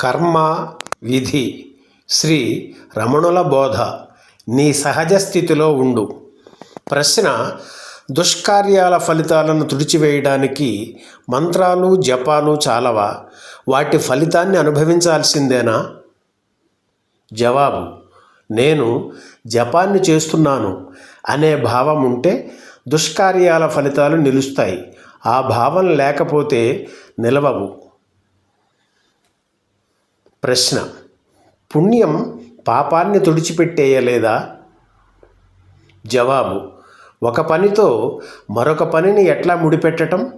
కర్మ విధి శ్రీ రమణుల బోధ నీ సహజ స్థితిలో ఉండు. ప్రశ్న దుష్కార్యాల ఫలితాలను తుడిచివేయడానికి మంత్రాలు జపాలు చాలవా? వాటి ఫలితాన్ని అనుభవించాల్సిందేనా? జవాబు నేను జపాన్ని చేస్తున్నాను. అనే భావం ఉంటే దుష్కార్యాల ఫలితాలు నిలుస్తాయి. ఆ భావం లేకపోతే నిలవవు. ప్రశ్న. పుణ్యం పాపాన్ని తుడిచిపెట్టేయలేదా? జవాబు. ఒక పనితో మరొక పనిని ఎట్లా ముడిపెట్టడం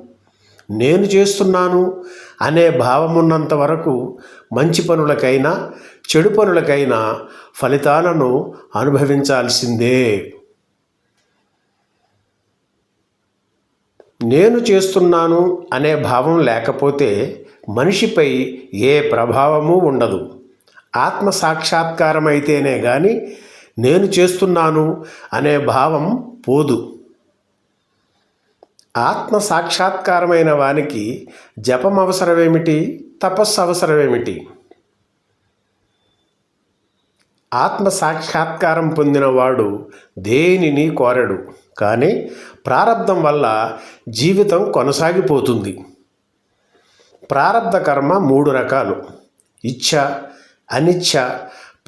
నేను చేస్తున్నాను అనే భావమున్నంత వరకు మంచి పనులకైనా చెడు పనులకైనా ఫలితాలను అనుభవించాల్సిందే. నేను చేస్తున్నాను అనే భావం లేకపోతే మనిషిపై ఏ ప్రభావము ఉండదు. ఆత్మ సాక్షాత్కారం అయితేనే కానీ నేను చేస్తున్నాను అనే భావం పోదు. ఆత్మ సాక్షాత్కారమైన వానికి జపం అవసరమేమిటి? తపస్సు అవసరమేమిటి? ఆత్మ సాక్షాత్కారం పొందినవాడు దేనిని కోరడు. కానీ ప్రారంధం వల్ల జీవితం కొనసాగిపోతుంది. ప్రారంధ కర్మ మూడు రకాలు. ఇచ్ఛ అనిచ్ఛ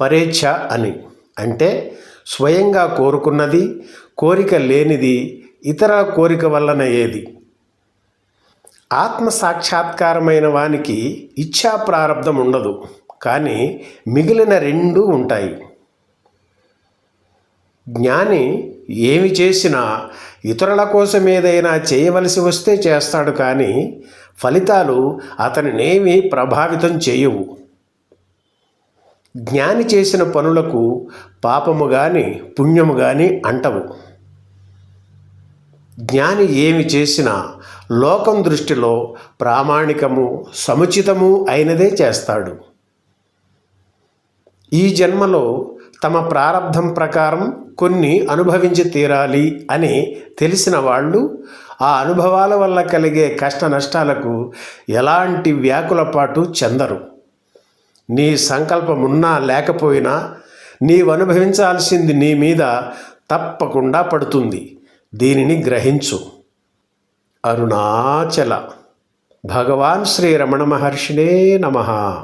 పరేచ్ఛ అని. అంటే స్వయంగా కోరుకున్నది కోరిక లేనిది ఇతర కోరిక వలన ఏది? ఆత్మ సాక్షాత్కారమైన వానికి ఇచ్ఛా ప్రారంధం ఉండదు. కానీ మిగిలిన రెండు ఉంటాయి. జ్ఞాని ఏమి చేసినా ఇతరుల కోసం ఏదైనా చేయవలసి వస్తే చేస్తాడు కానీ ఫలితాలు అతనినేమి ప్రభావితం చేయవు. జ్ఞాని చేసిన పనులకు పాపము కానీ పుణ్యము కానీ అంటవు. జ్ఞాని ఏమి చేసినా లోకం దృష్టిలో ప్రామాణికము సముచితము అయినదే చేస్తాడు. ఈ జన్మలో తమ ప్రారంధం ప్రకారం కొన్ని అనుభవించి తీరాలి అని తెలిసిన వాళ్ళు ఆ అనుభవాల వల్ల కలిగే కష్ట నష్టాలకు ఎలాంటి వ్యాకులపాటు చెందరు. నీ సంకల్పమున్నా లేకపోయినా నీవు అనుభవించాల్సింది నీ మీద తప్పకుండా పడుతుంది. దీనిని గ్రహించు. అరుణాచల. భగవాన్ శ్రీ రమణ మహర్షినే నమః.